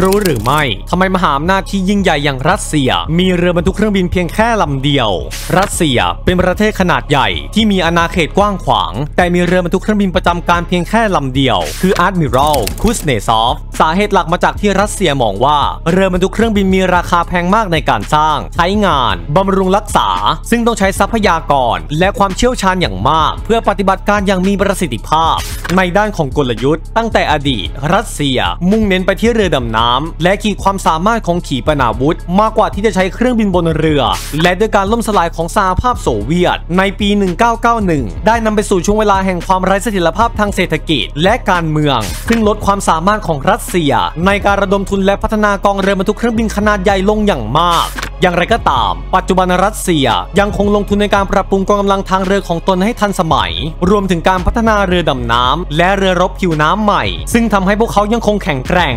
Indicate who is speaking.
Speaker 1: รู้หรือไม่ทำไมมหาอำนาจที่ยิ่งใหญ่อย่างรัสเซีย มีเรือบรรทุกเครื่องบินเพียงแค่ลำเดียว รัสเซียเป็นประเทศขนาดใหญ่ที่มีอาณาเขตกว้างขวาง แต่มีเรือบรรทุกเครื่องบินประจำการเพียงแค่ลำเดียว คืออาร์ตมิรัลคุสเนซอฟสาเหตุหลักมาจากที่รัสเซียมองว่า เรือบรรทุกเครื่องบินมีราคาแพงมากในการสร้าง ใช้งานบำรุงรักษา ซึ่งต้องใช้ทรัพยากร และความเชี่ยวชาญอย่างมาก เพื่อปฏิบัติการอย่างมีประสิทธิภาพ ในด้านของกลยุทธ์ ตั้งแต่อดีต รัสเซีย มุ่งเน้นไปที่เรือดำน้ำและขีดความสามารถของขีปนาวุธ มากกว่าที่จะใช้เครื่องบินบนเรือ และด้วยการล่มสลายของสหภาพโซเวียต ในปี 1991 ได้นำไปสู่ช่วงเวลาแห่งความไร้เสถียรภาพทางเศรษฐกิจ และการเมือง ซึ่งลดความสามารถของรัสเซีย ในการระดมทุนและพัฒนากองเรือบรรทุกเครื่องบินขนาดใหญ่ลงอย่างมากอย่างไรก็ตาม ปัจจุบันรัสเซียยังคงลงทุนในการปรับปรุงกองกำลังทางเรือของตนให้ทันสมัย รวมถึงการพัฒนาเรือดำน้ำและเรือรบผิวน้ำใหม่ ซึ่งทำให้พวกเขายังคงแข็งแกร่ง